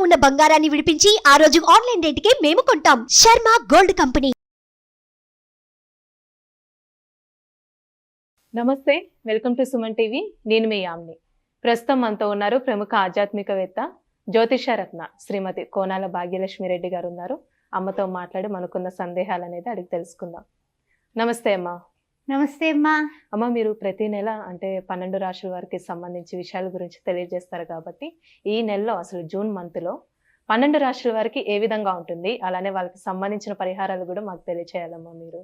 ఉన్న బంగారాన్ని విడిపించి ఆ రోజు ఆన్లైన్ రేటుకే మేము కొంటాం. Sharma gold company. నమస్తే వెల్కమ్ టు సుమన్ టీవీ. నేను మీ యామ్ని. ప్రస్తుతం మనతో ఉన్నారు ప్రముఖ ఆధ్యాత్మికవేత్త జ్యోతిషరత్న శ్రీమతి కోనాల భాగ్యలక్ష్మి రెడ్డి గారు ఉన్నారు. అమ్మతో మాట్లాడి మనకున్న సందేహాలు అనేది అడిగి తెలుసుకుందాం. నమస్తే అమ్మా. నమస్తే అమ్మా. అమ్మ మీరు ప్రతి నెల అంటే పన్నెండు రాశుల వారికి సంబంధించి విషయాల గురించి తెలియజేస్తారు కాబట్టి ఈ నెలలో అసలు జూన్ మంత్లో పన్నెండు రాశుల వారికి ఏ విధంగా ఉంటుంది? అలానే వాళ్ళకి సంబంధించిన పరిహారాలు కూడా మాకు తెలియచేయాలమ్మా మీరు.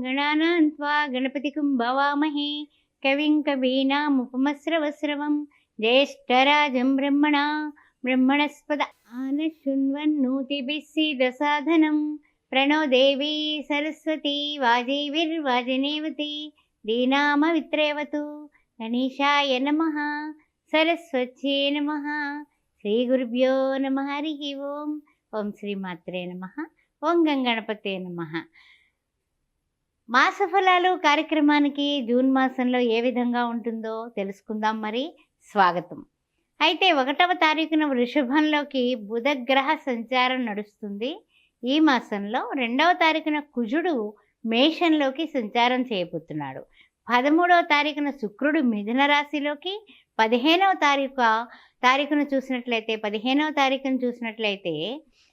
గణపతి గణపతికం భవామహే. కవిం కవీనాం ఉపమస్రవస్రవం జ్యేష్ఠరాజం బ్రహ్మణ. బ్రహ్మణస్పద ఆన శృణ్వన్నూతిభిస్సీద సాధనం ప్రణోదేవీ సరస్వతీ దీనామ దీనామవిత్రేవతు గణేషాయ నమ సరస్వత్యే నమ శ్రీ గురుభ్యో నమ హరి ఓం ఓం శ్రీమాత్రే నమ ఓం గంగణపతే నమ. మాస ఫలాలు కార్యక్రమానికి జూన్ మాసంలో ఏ విధంగా ఉంటుందో తెలుసుకుందాం మరి. స్వాగతం. అయితే ఒకటవ తారీఖున వృషభంలోకి బుధగ్రహ సంచారం నడుస్తుంది. ఈ మాసంలో రెండవ తారీఖున కుజుడు మేషంలోకి సంచారం చేయబోతున్నాడు. పదమూడవ తారీఖున శుక్రుడు మిథున రాశిలోకి పదిహేనవ తారీఖు తారీఖున చూసినట్లయితే పదిహేనవ తారీఖును చూసినట్లయితే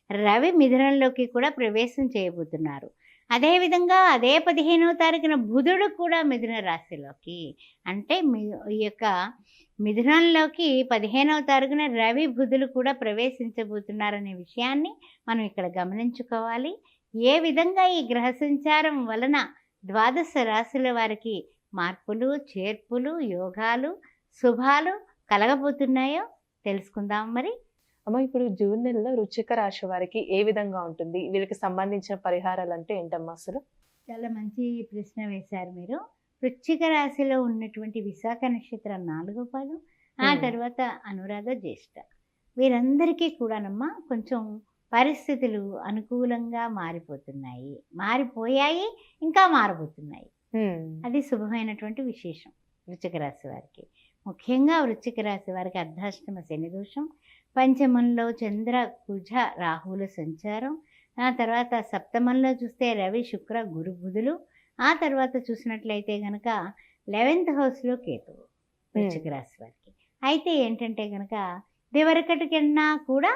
రవి మిథునంలోకి కూడా ప్రవేశం చేయబోతున్నారు. అదేవిధంగా అదే పదిహేనవ తారీఖున బుధుడు కూడా మిథున రాశిలోకి అంటే మీ ఈ యొక్క మిథునంలోకి పదిహేనవ తారీఖున రవి బుధులు కూడా ప్రవేశించబోతున్నారనే విషయాన్ని మనం ఇక్కడ గమనించుకోవాలి. ఏ విధంగా ఈ గ్రహ సంచారం వలన ద్వాదశ రాశుల వారికి మార్పులు చేర్పులు యోగాలు శుభాలు కలగబోతున్నాయో తెలుసుకుందాం మరి. అమ్మ ఇప్పుడు జూన్ నెలలో రుచిక రాశి వారికి ఏ విధంగా ఉంటుంది? వీళ్ళకి సంబంధించిన పరిహారాలు అంటే ఏంటమ్మా అసలు? చాలా మంచి ప్రశ్న వేశారు మీరు. వృశ్చిక రాశిలో ఉన్నటువంటి విశాఖ నక్షత్రం నాలుగో పాదం ఆ. తర్వాత అనురాధ జ్యేష్ఠ. వీరందరికీ కూడానమ్మా కొంచెం పరిస్థితులు అనుకూలంగా మారిపోతున్నాయి. మారిపోయాయి ఇంకా మారబోతున్నాయి. అది శుభమైనటువంటి విశేషం వృశ్చిక రాశి వారికి. ముఖ్యంగా వృశ్చిక రాశి వారికి అర్ధాష్టమ శని దోషం పంచమంలో చంద్ర కుజ రాహువుల సంచారం. ఆ తర్వాత సప్తమంలో చూస్తే రవి శుక్ర గురు బుధులు. ఆ తర్వాత చూసినట్లయితే కనుక లెవెన్త్ హౌస్లో కేతువు వృశ్చిక రాశి వారికి. అయితే ఏంటంటే కనుక దివరకటికన్నా కూడా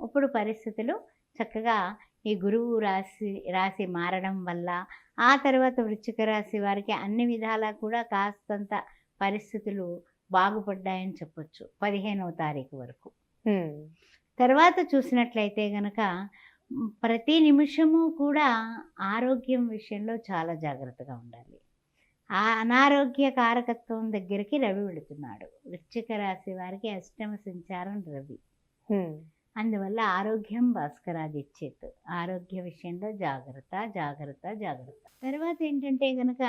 ఇప్పుడు పరిస్థితులు చక్కగా ఈ గురువు రాశి రాశి మారడం వల్ల ఆ తర్వాత వృశ్చిక రాశి వారికి అన్ని విధాలా కూడా కాస్తంత పరిస్థితులు బాగుపడ్డాయని చెప్పొచ్చు పదిహేనవ తారీఖు వరకు. తర్వాత చూసినట్లయితే గనక ప్రతి నిమిషము కూడా ఆరోగ్యం విషయంలో చాలా జాగ్రత్తగా ఉండాలి. ఆ అనారోగ్య కారకత్వం దగ్గరికి రవి వెళుతున్నాడు. వృశ్చిక రాశి వారికి అష్టమ సంచారం రవి. అందువల్ల ఆరోగ్యం భాస్కరాదిచ్చేత్ ఆరోగ్య విషయంలో జాగ్రత్త జాగ్రత్త జాగ్రత్త. తర్వాత ఏంటంటే కనుక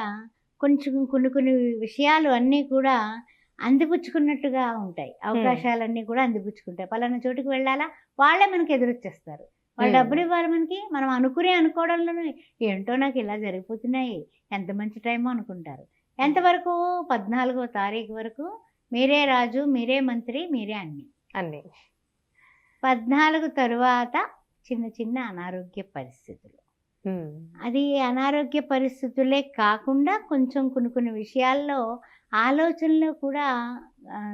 కొంచెం కొన్ని కొన్ని విషయాలు అన్నీ కూడా అందిపుచ్చుకున్నట్టుగా ఉంటాయి. అవకాశాలన్నీ కూడా అందిపుచ్చుకుంటాయి. పలానా చోటుకి వెళ్ళాలా? వాళ్ళే మనకి ఎదురొచ్చేస్తారు. వాళ్ళు. డబ్బులు ఇవ్వాలి మనకి. మనం అనుకునే అనుకోవడంలోనే ఏంటో నాకు ఇలా జరిగిపోతున్నాయి. ఎంత మంచి టైమో అనుకుంటారు. ఎంతవరకు పద్నాలుగో తారీఖు వరకు మీరే రాజు మీరే మంత్రి మీరే అన్ని. అన్ని. పద్నాలుగు తరువాత చిన్న చిన్న అనారోగ్య పరిస్థితులు. అది అనారోగ్య పరిస్థితులే కాకుండా కొంచెం కొన్ని కొన్ని విషయాల్లో ఆలోచనలో కూడా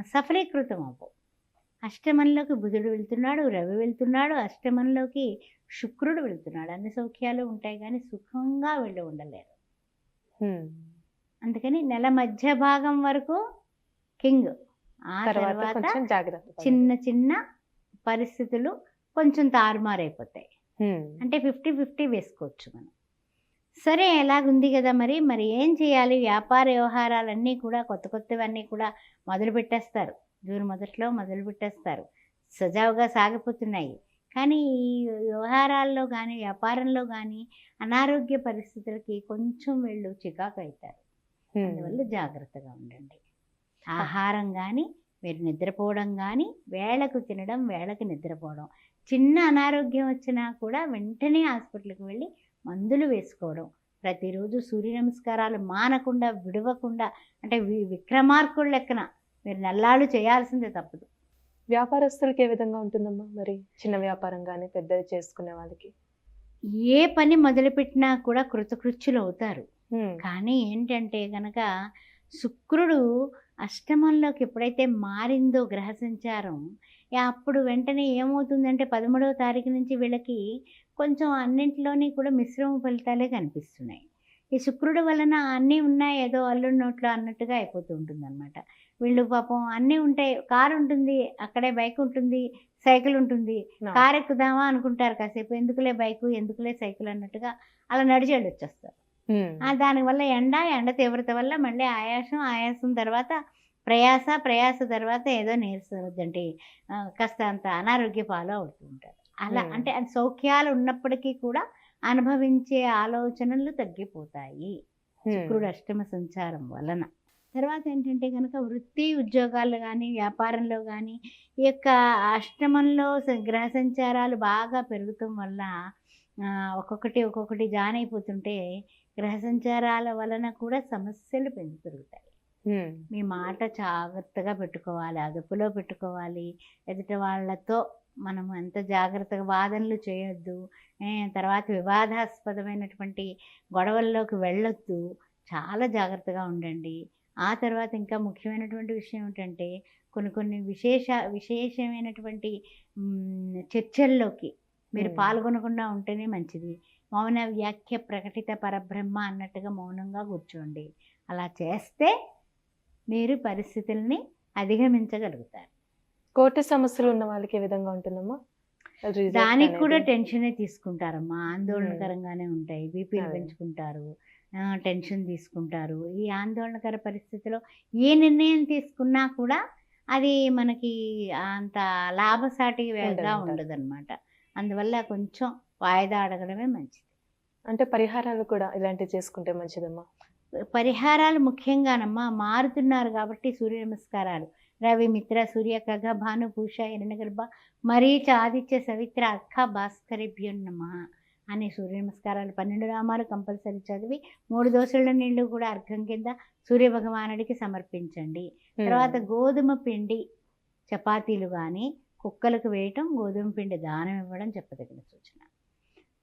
సఫలీకృతం అవ్వవు అష్టమంలోకి బుధుడు వెళ్తున్నాడు రవి వెళ్తున్నాడు అష్టమంలోకి శుక్రుడు వెళ్తున్నాడు. అన్ని సౌఖ్యాలు ఉంటాయి కానీ సుఖంగా వెళ్ళి ఉండలేరు. అందుకని నెల మధ్య భాగం వరకు కింగ్. ఆ తర్వాత. చిన్న చిన్న పరిస్థితులు కొంచెం తారుమారైపోతాయి. అంటే ఫిఫ్టీ ఫిఫ్టీ వేసుకోవచ్చు మనం. సరే ఎలాగుంది కదా మరి? మరి ఏం చేయాలి? వ్యాపార వ్యవహారాలన్నీ కూడా కొత్త కొత్తవన్నీ కూడా మొదలు పెట్టేస్తారు. జూన్ మొదట్లో మొదలు పెట్టేస్తారు. సజావుగా సాగిపోతున్నాయి. కానీ ఈ వ్యవహారాల్లో కానీ వ్యాపారంలో కానీ అనారోగ్య పరిస్థితులకి కొంచెం వీళ్ళు చికాకు అవుతారు. అందువల్ల జాగ్రత్తగా ఉండండి. ఆహారం కానీ మీరు నిద్రపోవడం కానీ వేళకు తినడం వేళకు నిద్రపోవడం. చిన్న అనారోగ్యం వచ్చినా కూడా వెంటనే హాస్పిటల్కి వెళ్ళి మందులు వేసుకోవడం. ప్రతిరోజు సూర్య నమస్కారాలు మానకుండా విడవకుండా అంటే వి విక్రమార్కుడు లెక్కన మీరు నల్లాళ్ళు చేయాల్సిందే తప్పదు. వ్యాపారస్తులకి ఏ విధంగా ఉంటుందమ్మా మరి? చిన్న వ్యాపారం కానీ పెద్దది చేసుకునే వాళ్ళకి? ఏ పని మొదలుపెట్టినా కూడా కృతకృత్యులు అవుతారు. కానీ ఏంటంటే గనక శుక్రుడు అష్టమంలోకి ఎప్పుడైతే మారిందో గ్రహ సంచారం అప్పుడు వెంటనే ఏమవుతుందంటే పదమూడవ తారీఖు నుంచి వీళ్ళకి కొంచెం అన్నింటిలోని కూడా మిశ్రమ ఫలితాలే కనిపిస్తున్నాయి. ఈ శుక్రుడు వలన అన్నీ ఉన్నాయి ఏదో అల్లుడి నోట్లో అన్నట్టుగా అయిపోతూ ఉంటుంది అనమాట వీళ్ళు పాపం అన్నీ ఉంటాయి కారు ఉంటుంది అక్కడే బైక్ ఉంటుంది సైకిల్ ఉంటుంది. కారు ఎక్కుదామా అనుకుంటారు కాసేపు ఎందుకులే బైకు ఎందుకులే సైకిల్ అన్నట్టుగా అలా నడిచి వచ్చేస్తారు దానివల్ల ఎండ ఎండ తీవ్రత వల్ల మళ్ళీ ఆయాసం ఆయాసం తర్వాత ప్రయాస ప్రయాస తర్వాత ఏదో నీరసంటే కాస్త అంత అనారోగ్య పాలు అవుతూ ఉంటారు. అలా. అంటే సౌఖ్యాలు ఉన్నప్పటికీ కూడా అనుభవించే ఆలోచనలు తగ్గిపోతాయి. శుక్రుడు అష్టమ సంచారం వలన. తర్వాత ఏంటంటే కనుక వృత్తి ఉద్యోగాలు కానీ వ్యాపారంలో కానీ ఈ యొక్క అష్టమంలో గ్రహ సంచారాలు బాగా పెరుగుతాం వల్ల ఒక్కొక్కటి ఒక్కొక్కటి జాన్ అయిపోతుంటే గ్రహ సంచారాల వలన కూడా సమస్యలు పెంచు పెరుగుతాయి మీ మాట జాగ్రత్తగా పెట్టుకోవాలి అదుపులో పెట్టుకోవాలి. ఎదుటి వాళ్ళతో మనం ఎంత జాగ్రత్తగా వాదనలు చేయొద్దు తర్వాత వివాదాస్పదమైనటువంటి గొడవల్లోకి వెళ్ళొద్దు. చాలా జాగ్రత్తగా ఉండండి. ఆ తర్వాత ఇంకా ముఖ్యమైనటువంటి విషయం ఏంటంటే కొన్ని కొన్ని విశేష విశేషమైనటువంటి చర్చల్లోకి మీరు. పాల్గొనకుండా ఉంటేనే మంచిది. మౌన వ్యాఖ్య ప్రకటిత పరబ్రహ్మ అన్నట్టుగా మౌనంగా కూర్చోండి. అలా చేస్తే మీరు పరిస్థితుల్ని అధిగమించగలుగుతారు. కోర్టు సమస్యలు ఉన్న వాళ్ళకి ఏ విధంగా ఉంటుందమ్మా? దానికి కూడా. టెన్షనే తీసుకుంటారమ్మా. ఆందోళనకరంగానే ఉంటాయి. బీపీలు. పెంచుకుంటారు. టెన్షన్ తీసుకుంటారు. ఈ ఆందోళనకర పరిస్థితిలో ఏ నిర్ణయం తీసుకున్నా కూడా అది మనకి అంత లాభసాటిగా. ఉండదు అనమాట అందువల్ల కొంచెం వాయిదా అడగడమే మంచిది. అంటే పరిహారాలు కూడా ఇలాంటివి చేసుకుంటే మంచిదమ్మా? పరిహారాలు ముఖ్యంగానమ్మా మారుతున్నారు కాబట్టి సూర్య నమస్కారాలు. రవి మిత్ర సూర్య ఖగ భాను పూష హిరణ్యగర్భ మరీచ ఆదిత్య సవిత్ర అక్క భాస్కరిభ్యం నమ అనే సూర్య నమస్కారాలు. పన్నెండు నామాలు కంపల్సరీ చదివి మూడు దోశల నీళ్ళు కూడా అర్ఘం కింద సూర్య భగవానుడికి సమర్పించండి. తర్వాత గోధుమ పిండి చపాతీలు కానీ కుక్కలకు వేయటం గోధుమ పిండి దానం ఇవ్వడం చెప్పదగిన సూచన.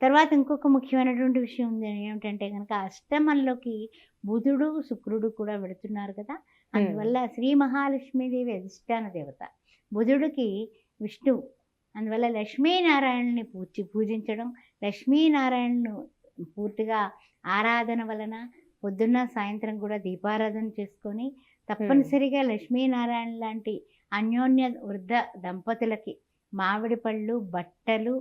తర్వాత ఇంకొక ముఖ్యమైనటువంటి విషయం ఉంది. ఏమిటంటే కనుక అష్టమంలోకి బుధుడు శుక్రుడు కూడా వెళుతున్నారు కదా. అందువల్ల శ్రీ మహాలక్ష్మీదేవి అధిష్టాన దేవత. బుధుడికి విష్ణువు అందువల్ల లక్ష్మీనారాయణని పూజి పూజించడం లక్ష్మీనారాయణను పూర్తిగా ఆరాధన వలన పొద్దున్న సాయంత్రం కూడా దీపారాధన చేసుకొని తప్పనిసరిగా లక్ష్మీనారాయణ లాంటి అన్యోన్య వృద్ధ దంపతులకి మామిడి పళ్ళు బట్టలు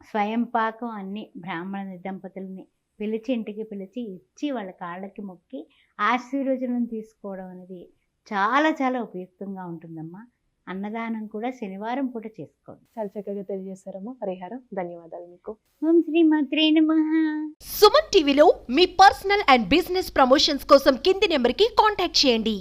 స్వయం పాకం అన్ని బ్రాహ్మణ దంపతులని పిలిచి ఇంటికి పిలిచి ఇచ్చి వాళ్ళ కాళ్ళకి మొక్కి ఆశీర్వచనం తీసుకోవడం అనేది చాలా చాలా ఉపయుక్తంగా ఉంటుందమ్మా. అన్నదానం కూడా శనివారం పూట చేసుకోండి. చాలా చక్కగా తెలియజేశారమ్మా. పరిహారం ధన్యవాదాలు మీకు. ఓం శ్రీ మాత్రే నమః. సుమన్ టీవీలో మీ పర్సనల్ అండ్ బిజినెస్ ప్రమోషన్స్ కోసం కింది నెంబర్కి కాంటాక్ట్ చేయండి.